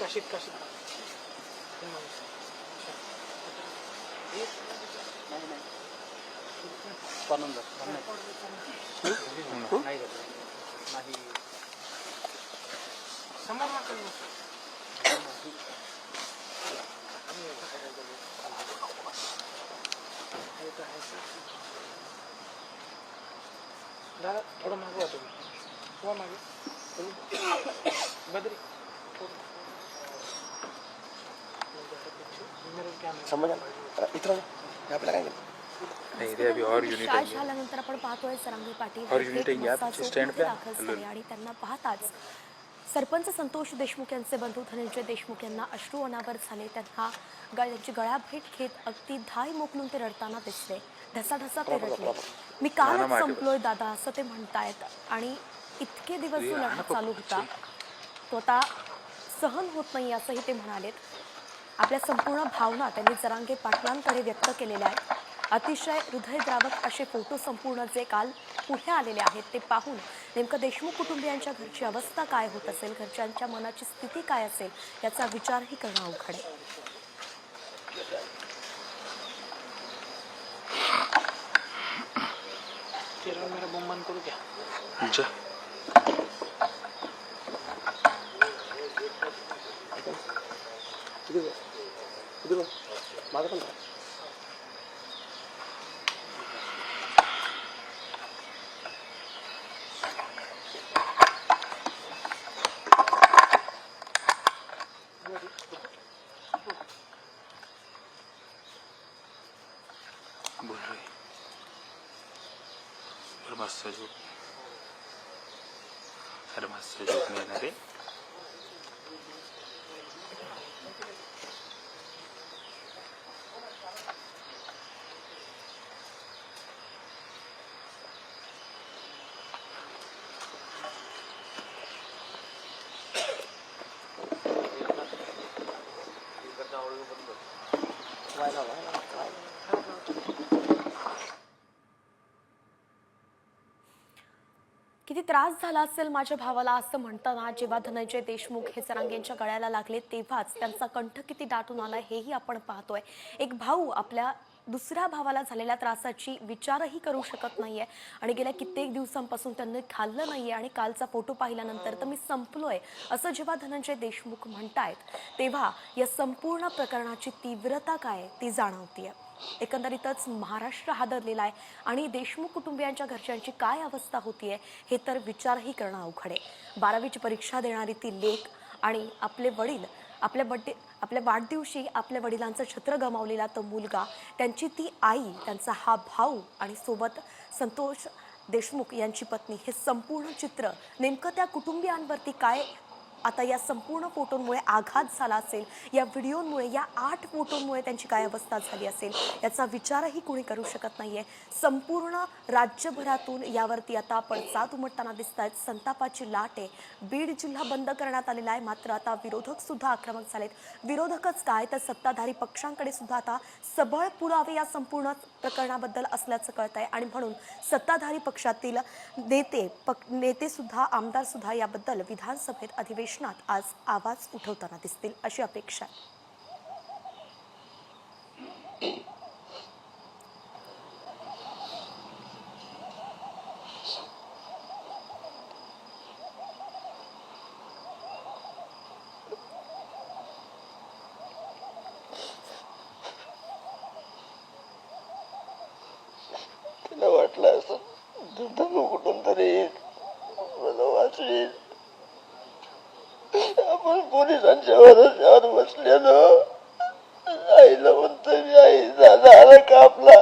काशीत काशीत समोर नका येऊ. हे तर आहेच. दादा थोडं मागवा तुम्ही हो मागे थोडं. बद्री आलं इथं हे आपल्याला काय केलं? नहीं इधर अभी और यूनिट शाळा आएंगे झाल्यानंतर आपण पाहतोय सरांगी पाटील और युनिट थेट आहे, या मस्ता स्टँड पे चौकमध्ये दाखल झाले आणि त्यांना पाहताच सरपंच संतोष देशमुख यांचे बंधू धनंजय देशमुख यांना अश्रू अनावर झाले. त्यांना त्यांची गळाभेट घेत अगदी धाय मोकलून ते रडताना दिसले. ढसाढसा ते रडले. मी कालच मागे संपलोय दादा असं ते म्हणतायत. आणि इतके दिवस जो लढा चालू होता. तो आता सहन होत नाही असंही ते म्हणालेत. आपल्या संपूर्ण भावना त्यांनी जरांगे पाटलांकडे व्यक्त केलेल्या आहेत. अतिशय हृदयद्रावक असे फोटो संपूर्ण जे काल पुढे आलेले आहेत ते पाहून नेमकं देशमुख कुटुंबियांच्या घरची अवस्था काय होत असेल घरच्यांच्या मनाची स्थिती काय असेल याचा विचारही करणं अवघड आहे. करू क्या ఇదిగో మదకండి masuk ada masuk sejuk nih nanti व्हायला किती त्रास झाला असेल माझ्या भावाला असं म्हणताना जेव्हा धनंजय देशमुख हे सरांगेंच्या गळ्याला लागले तेव्हाच त्यांचा कंठ किती दाटून आला हेही आपण पाहतोय. एक भाऊ आपल्या दुसऱ्या भावाला झालेल्या त्रासाची विचारही करू शकत नाहीये. आणि गेल्या कित्येक दिवसांपासून त्यांनी खाल्लं नाहीये आणि कालचा फोटो पाहिल्यानंतर तर मी संपलोय असं जेव्हा धनंजय देशमुख म्हणतायत तेव्हा या संपूर्ण प्रकरणाची तीव्रता काय ती जाणवतीये. एकंदरीतच महाराष्ट्र हादरलेला आहे आणि देशमुख कुटुंबियांच्या घरच्यांची काय अवस्था होतीये हे तर विचारही करणं अवघड आहे. बारावीची परीक्षा देणारी ती लेख आणि आपले वडील आपल्या बड्डे आपल्या वाढदिवशी आपल्या वडिलांचं छत्र गमावलेला तो मुलगा त्यांची ती आई त्यांचा हा भाऊ आणि सोबत संतोष देशमुख यांची पत्नी हे संपूर्ण चित्र नेमकं त्या कुटुंबियांवरती काय आता या संपूर्ण फोटोंमुळे आघात झाला असेल. या व्हिडिओमुळे या आठ फोटोंमुळे त्यांची काय अवस्था झाली असेल याचा विचारही कुणी करू शकत नाही आहे संपूर्ण राज्यभरातून यावरती आता पडसाद उमटताना दिसत आहेत संतापाची लाट आहे. बीड जिल्हा बंद करण्यात आलेला आहे. मात्र आता विरोधक सुद्धा आक्रमक झालेत. विरोधकच काय तर सत्ताधारी पक्षांकडे सुद्धा आता सबळ पुरावे या संपूर्ण प्रकरणाबद्दल असल्याचं कळत आहे आणि म्हणून सत्ताधारी पक्षातील नेते पक नेतेसुद्धा आमदारसुद्धा याबद्दल विधानसभेत अधिवेशन अधिवेशनात आज आवाज उठवताना दिसतील अशी अपेक्षा आहे. तिला वाटलं असं धनु कुठून तरी वाचवेल. आपण पोलिसांच्या वरच्यावर बसलेलो? आईला म्हणतो मी आई झाला आला का आपला?